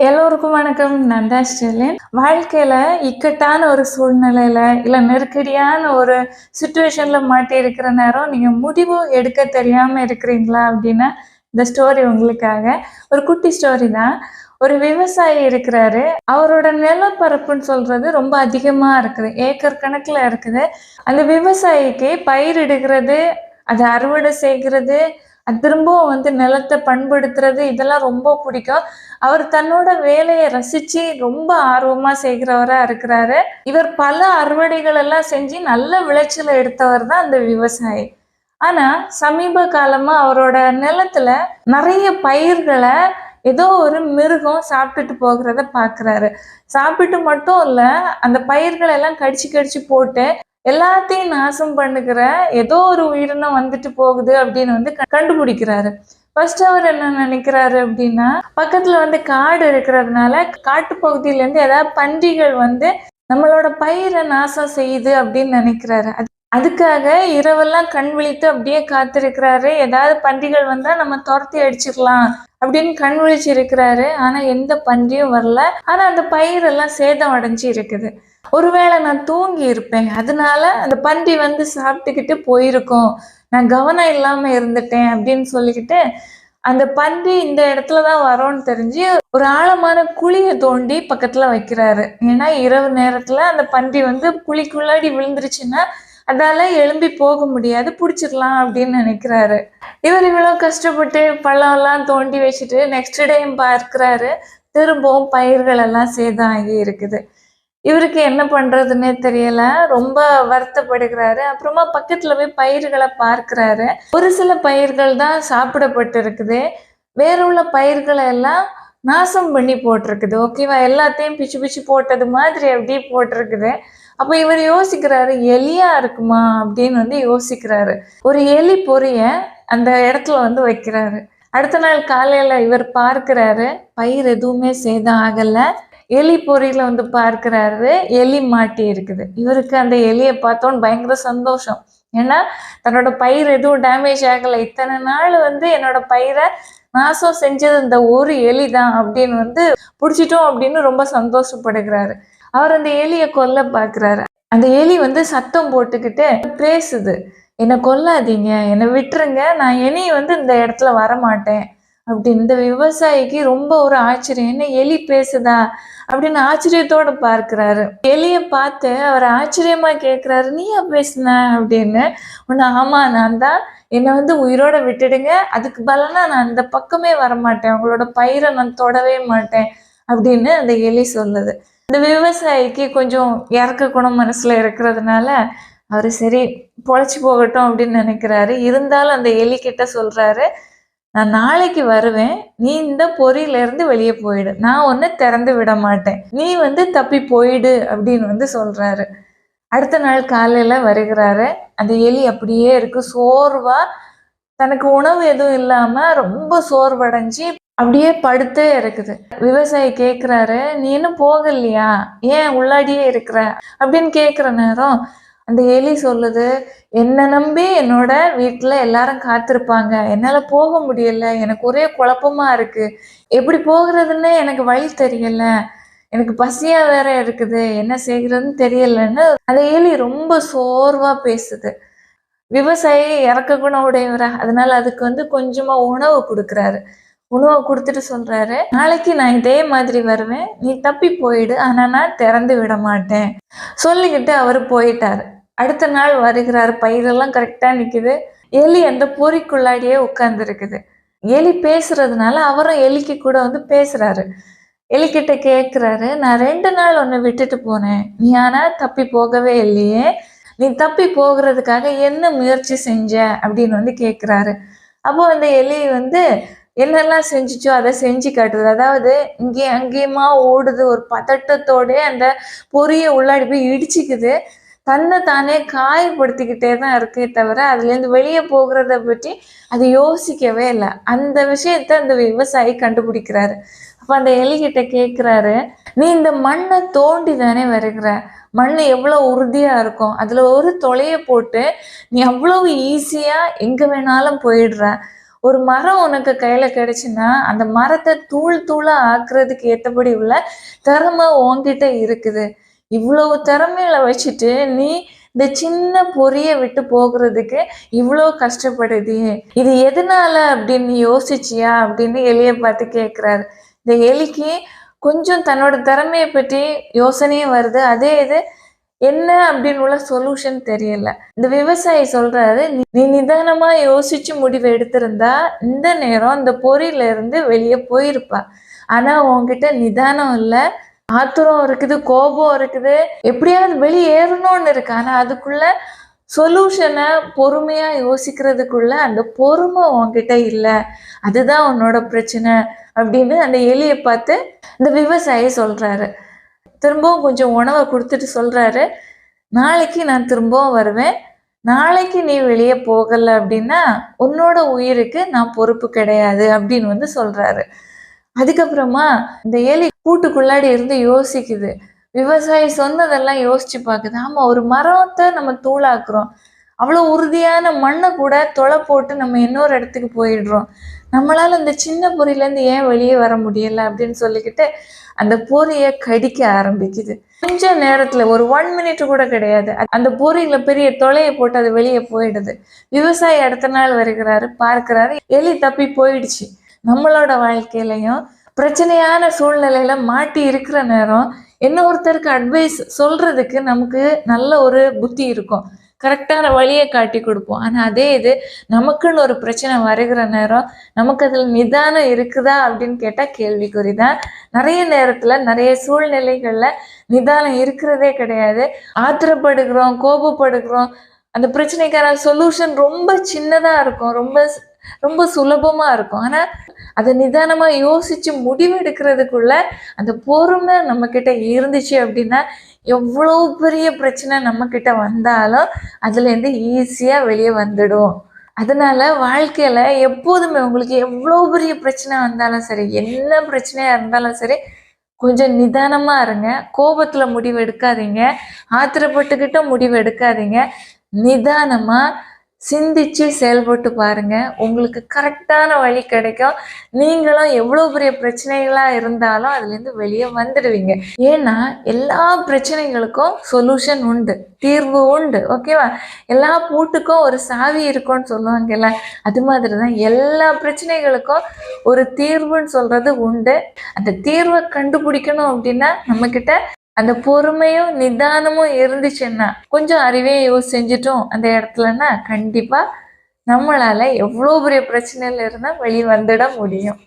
எல்லோருக்கும் வணக்கம். நான் தான் ஸ்டெலின். வாழ்க்கையில இக்கட்டான ஒரு சூழ்நிலையில இல்லை நெருக்கடியான ஒரு சுச்சுவேஷன்ல மாட்டி இருக்கிற நேரம் நீங்க முடிவு எடுக்க தெரியாம இருக்கிறீங்களா அப்படின்னா இந்த ஸ்டோரி உங்களுக்காக. ஒரு குட்டி ஸ்டோரி தான். ஒரு விவசாயி இருக்கிறாரு. அவரோட நிலப்பரப்புன்னு சொல்றது ரொம்ப அதிகமா இருக்குது. ஏக்கர் கணக்குல இருக்குது. அந்த விவசாயிக்கு பயிரிடுகிறது அதை அறுவடை செய்கிறது திரும்பவும் வந்து நிலத்தை பண்படுத்துறது இதெல்லாம் ரொம்ப பிடிக்கும். அவர் தன்னோட வேலையை ரசிச்சு ரொம்ப ஆர்வமா செய்கிறவரா இருக்கிறாரு. இவர் பல அறுவடைகள் எல்லாம் செஞ்சு நல்ல விளைச்சலை எடுத்தவர் தான் அந்த விவசாயி. ஆனா சமீப காலமா அவரோட நிலத்துல நிறைய பயிர்களை ஏதோ ஒரு மிருகம் சாப்பிட்டுட்டு போகிறத பாக்குறாரு. சாப்பிட்டு மட்டும் இல்ல அந்த பயிர்களை எல்லாம் கடிச்சு கடிச்சு போட்டு எல்லாத்தையும் நாசம் பண்ணுகிற ஏதோ ஒரு உயிரினம் வந்துட்டு போகுது அப்படின்னு வந்து கண்டுபிடிக்கிறாரு. ஃபர்ஸ்ட் அவர் என்ன நினைக்கிறாரு அப்படின்னா பக்கத்துல வந்து காடு இருக்கிறதுனால காட்டு பகுதியில இருந்து ஏதாவது பன்றிகள் வந்து நம்மளோட பயிரை நாசம் செய்யுது அப்படின்னு நினைக்கிறாரு. அதுக்காக இரவெல்லாம் கண் விழித்து அப்படியே காத்திருக்கிறாரு. ஏதாவது பன்றிகள் வந்தா நம்ம துரத்தி அடிச்சுக்கலாம் அப்படின்னு கண் விழிச்சு இருக்கிறாரு ஆனா எந்த பன்றியும் வரல. ஆனா அந்த பயிரெல்லாம் சேதம் அடைஞ்சு இருக்குது. ஒருவேளை நான் தூங்கி இருப்பேன். அதனால அந்த பன்றி வந்து சாப்பிட்டுக்கிட்டு போயிருக்கும். நான் கவனம் இல்லாம இருந்துட்டேன் அப்படின்னு சொல்லிக்கிட்டு அந்த பன்றி இந்த இடத்துல தான் வரோன்னு தெரிஞ்சு ஒரு ஆழமான குழியை தோண்டி பக்கத்துல வைக்கிறாரு. ஏன்னா இரவு நேரத்துல அந்த பன்றி வந்து குழிக்குள்ளாடி விழுந்துருச்சுன்னா அதால எழும்பி போக முடியாது பிடிச்சிடலாம் அப்படின்னு நினைக்கிறாரு. இவர் இவ்வளோ கஷ்டப்பட்டு பள்ளம்லாம் தோண்டி வச்சுட்டு நெக்ஸ்ட் டே பார்க்கிறாரு. திரும்பவும் பயிர்கள் எல்லாம் சேதம் ஆகி இருக்குது. இவருக்கு என்ன பண்றதுன்னே தெரியல. ரொம்ப வருத்தப்படுகிறாரு. அப்புறமா பக்கத்துல போய் பயிர்களை பார்க்கிறாரு. ஒரு சில பயிர்கள் தான் சாப்பிடப்பட்டு இருக்குது வேற உள்ள பயிர்களை எல்லாம் நாசம் பண்ணி போட்டிருக்குது. ஓகேவா எல்லாத்தையும் பிச்சு பிச்சு போட்டது மாதிரி அப்படியே போட்டிருக்குது. அப்போ இவர் யோசிக்கிறாரு எலியா இருக்குமா? அப்படின்னு வந்து யோசிக்கிறாரு. ஒரு எலி பொரிய அந்த இடத்துல வந்து வைக்கிறாரு. அடுத்த நாள் காலையில இவர் பார்க்கிறாரு பயிர் எதுவுமே சேதம் ஆகலை. எலி பொறியில வந்து பார்க்கிறாரு எலி மாட்டி இருக்குது. இவருக்கு அந்த எலியை பார்த்தோன்னு பயங்கர சந்தோஷம். ஏன்னா தன்னோட பயிர் எதுவும் டேமேஜ் ஆகலை. இத்தனை நாள் வந்து என்னோட பயிரை நாசம் செஞ்சது இந்த ஒரு எலி தான் அப்படின்னு வந்து பிடிச்சிட்டோம் அப்படின்னு ரொம்ப சந்தோஷப்படுகிறாரு. அவர் அந்த எலியை கொல்ல பார்க்குறாரு. அந்த எலி வந்து சத்தம் போட்டுக்கிட்டு பேசுது. என்னை கொல்லாதீங்க. என்னை விட்டுருங்க. நான் இனி வந்து இந்த இடத்துல வரமாட்டேன். அப்படின்னு இந்த விவசாயிக்கு ரொம்ப ஒரு ஆச்சரியம். என்ன எலி பேசுதா? அப்படின்னு ஆச்சரியத்தோட பார்க்கிறாரு. எலியை பார்த்து அவர் ஆச்சரியமா கேட்குறாரு நீயா பேசுன? அப்படின்னு. உன்னை ஆமா நான் தான். என்னை வந்து உயிரோட விட்டுடுங்க. அதுக்கு பலனா நான் அந்த பக்கமே வரமாட்டேன். உங்களோட பயிரை நான் தொடவே மாட்டேன். அப்படின்னு அந்த எலி சொல்லுது. இந்த விவசாயிக்கு கொஞ்சம் இறக்க குணம் மனசுல இருக்கிறதுனால அவர் சரி பொழைச்சி போகட்டும் அப்படின்னு நினைக்கிறாரு. இருந்தாலும் அந்த எலி கிட்ட சொல்றாரு நான் நாளைக்கு வருவேன். நீ இந்த பொறியில இருந்து வெளியே போயிடு. நான் ஒன்னு திறந்து விட மாட்டேன். நீ வந்து தப்பி போயிடு அப்படின்னு வந்து சொல்றாரு. அடுத்த நாள் காலையில வருகிறாரு. அந்த எலி அப்படியே இருக்கு. சோர்வா தனக்கு உணவு எதுவும் இல்லாம ரொம்ப சோர்வடைஞ்சு அப்படியே படுத்தே இருக்குது. விவசாயி கேக்குறாரு நீ இன்னும் போகலையா? ஏன் உள்ளாடியே இருக்கிற? அப்படின்னு கேக்குற நேரம் அந்த எலி சொல்லுது என்னை நம்பி என்னோட வீட்டில் எல்லாரும் காத்திருப்பாங்க. என்னால் போக முடியல. எனக்கு ஒரே குழப்பமா இருக்கு. எப்படி போகிறதுன்னு எனக்கு வழி தெரியல. எனக்கு பசியா வேற இருக்குது. என்ன செய்கிறதுன்னு தெரியலன்னு அந்த எலி ரொம்ப சோர்வா பேசுது. விவசாயி இறக்க குணம் உடையவரா. அதனால அதுக்கு வந்து கொஞ்சமா உணவு கொடுக்குறாரு. உணவை கொடுத்துட்டு சொல்றாரு நாளைக்கு நான் இதே மாதிரி வருவேன். நீ தப்பி போயிடு. ஆனா நான் திறந்து விட மாட்டேன். சொல்லிக்கிட்டு அவர் போயிட்டாரு. அடுத்த நாள் வருகிறார் பயிரெல்லாம் கரெக்டாக நிற்குது எலி அந்த பொறிக்குள்ளாடியே உட்காந்துருக்குது எலி பேசுறதுனால அவரும் எலிக்கு கூட வந்து பேசுறாரு. எலிக்கிட்ட கேட்குறாரு நான் ரெண்டு நாள் ஒன்று விட்டுட்டு போனேன். நீ ஆனால் தப்பி போகவே இல்லையே. நீ தப்பி போகிறதுக்காக என்ன முயற்சி செஞ்ச? அப்படின்னு வந்து கேட்குறாரு அப்போ அந்த எலி வந்து என்னெல்லாம் செஞ்சுச்சோ அதை செஞ்சு காட்டுது. அதாவது இங்கே அங்கேயுமா ஓடுது. ஒரு பதட்டத்தோடே அந்த பொரியை உள்ளாடி போய் இடிச்சிக்குது. தன்னை தானே காயப்படுத்திக்கிட்டே தான் இருக்கே தவிர அதுலேருந்து வெளியே போகிறத பற்றி அது யோசிக்கவே இல்லை. அந்த விஷயத்த அந்த விவசாயி கண்டுபிடிக்கிறாரு. அப்போ அந்த எலிகிட்ட கேட்குறாரு நீ இந்த மண்ணை தோண்டி தானே வருகிற? மண் எவ்வளோ உறுதியாக இருக்கும்? அதில் ஒரு தொலையை போட்டு நீ அவ்வளவு ஈஸியாக எங்கே வேணாலும் போயிடுற. ஒரு மரம் உனக்கு கையில் கிடைச்சுன்னா அந்த மரத்தை தூள் தூளாக ஆக்குறதுக்கு ஏற்றபடி உள்ள திறமை உன்கிட்ட இருக்குது. இவ்வளவு திறமையில வச்சுட்டு நீ இந்த சின்ன பொரிய விட்டு போகிறதுக்கு இவ்வளோ கஷ்டப்படுது. இது எதனால அப்படின்னு யோசிச்சியா அப்படின்னு எலியை பார்த்து கேட்குறாரு இந்த எலிக்கு கொஞ்சம் தன்னோட திறமையை பற்றி யோசனையும் வருது. அதே இது என்ன அப்படின்னு உள்ள சொல்யூஷன் தெரியல. இந்த விவசாயி சொல்றாரு "நீ- நிதானமா யோசிச்சு முடிவு எடுத்திருந்தா இந்த நேரம் இந்த பொறியில இருந்து வெளியே போயிருப்பா. ஆனா உன்கிட்ட நிதானம் இல்லை. ஆத்திரம் இருக்குது கோபம் இருக்குது. எப்படியாவது வெளியேறணும்னு இருக்கு. ஆனா அதுக்குள்ள சொல்யூஷனை பொறுமையா யோசிக்கிறதுக்குள்ள அந்த பொறுமை உன்கிட்ட இல்லை. அதுதான் உன்னோட பிரச்சனை அப்படின்னு அந்த எலியை பார்த்து இந்த விவசாயி சொல்றாரு. திரும்பவும் கொஞ்சம் உணவை கொடுத்துட்டு சொல்றாரு. நாளைக்கு நான் திரும்பவும் வருவேன். நாளைக்கு நீ வெளியே போகல அப்படின்னா உன்னோட உயிருக்கு நான் பொறுப்பு கிடையாது அப்படின்னு வந்து சொல்றாரு. அதுக்கப்புறமா இந்த எலி கூட்டுக்குள்ளாடி இருந்து யோசிக்குது. விவசாயி சொன்னதெல்லாம் யோசிச்சு பார்க்குது ஆமா ஒரு மரத்தை நம்ம தூளாக்குறோம். அவ்வளோ உறுதியான மண்ணை கூட தொலை போட்டு நம்ம இன்னொரு இடத்துக்கு போயிடுறோம். நம்மளால இந்த சின்ன பொறியிலேருந்து ஏன் வெளியே வர முடியல அப்படின்னு சொல்லிக்கிட்டு அந்த பொறியை கடிக்க ஆரம்பிக்குது. கொஞ்ச நேரத்துல ஒரு ஒன் மினிட் கூட கிடையாது. அந்த பொறியில பெரிய தொலையை போட்டு அது வெளியே போயிடுது. விவசாயி அடுத்த நாள் வருகிறாரு பார்க்கிறாரு எலி தப்பி போயிடுச்சு. நம்மளோட வாழ்க்கையிலையும் பிரச்சனையான சூழ்நிலையில மாட்டி இருக்கிற நேரம் இன்னொருத்தருக்கு அட்வைஸ் சொல்றதுக்கு நமக்கு நல்ல ஒரு புத்தி இருக்கும். கரெக்டான வழியை காட்டி கொடுப்போம். ஆனால் அதே இது நமக்குன்னு ஒரு பிரச்சனை வருகிற நேரம் நமக்கு அதில் நிதானம் இருக்குதா அப்படின்னு கேட்டால் கேள்விக்குறி தான் நிறைய நேரத்தில் நிறைய சூழ்நிலைகளில் நிதானம் இருக்கிறதே கிடையாது. ஆத்திரப்படுகிறோம் கோபப்படுகிறோம். அந்த பிரச்சனைக்கான சொல்யூஷன் ரொம்ப சின்னதாக இருக்கும். ரொம்ப ரொம்ப சுலபமா இருக்கும். ஆனா அதை நிதானமா யோசிச்சு முடிவெடுக்கிறதுக்குள்ள அந்த பொறுமை நம்மக்கிட்ட இருந்துச்சு அப்படின்னா எவ்வளோ பெரிய பிரச்சனை நம்ம கிட்ட வந்தாலும் அதுல இருந்து வெளியே வந்துடும். அதனால வாழ்க்கையில எப்போதுமே உங்களுக்கு எவ்வளோ பெரிய பிரச்சனை வந்தாலும் சரி என்ன பிரச்சனையா இருந்தாலும் சரி கொஞ்சம் நிதானமா இருங்க. கோபத்துல முடிவு எடுக்காதீங்க. ஆத்திரப்பட்டுக்கிட்ட முடிவு எடுக்காதீங்க. நிதானமா சிந்திச்சு செயல்பட்டு பாருங்க. உங்களுக்கு கரெக்டான வழி கிடைக்கும். நீங்களும் எவ்வளோ பெரிய பிரச்சனைகளா இருந்தாலும் அதுலேருந்து வெளியே வந்துடுவீங்க. ஏன்னா எல்லா பிரச்சனைகளுக்கும் சொல்யூஷன் உண்டு. தீர்வு உண்டு. ஓகேவா எல்லா பூட்டுக்கும் ஒரு சாவி இருக்கும்னு சொல்லுவாங்கல்ல. அது மாதிரி தான் எல்லா பிரச்சனைகளுக்கும் ஒரு தீர்வுன்னு சொல்றது உண்டு. அந்த தீர்வை கண்டுபிடிக்கணும் அப்படின்னா நம்மக்கிட்ட அந்த பொறுமையும் நிதானமும் இருந்துச்சுன்னா கொஞ்சம் அறிவையும் யூஸ் செஞ்சுட்டோம் அந்த இடத்துலன்னா கண்டிப்பா நம்மளால எவ்வளோ பெரிய பிரச்சனையில இருந்தால் வெளியே வந்துட முடியும்.